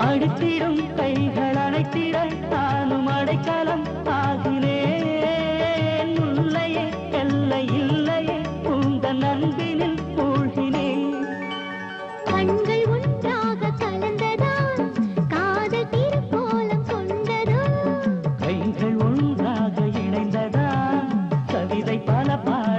அடித்திடும் கைகள் அணைத்திட நானும் அடைக்கலம் ஆகினேன். உள்ளையே எல்லை இல்லையே உந்த நண்பினில் மூழ்கினேன். கண்கள் ஒன்றாக கலந்ததா? காதல் திருக்கோலம் கொண்டதா? கைகள் ஒன்றாக இணைந்ததா? கவிதை பல பல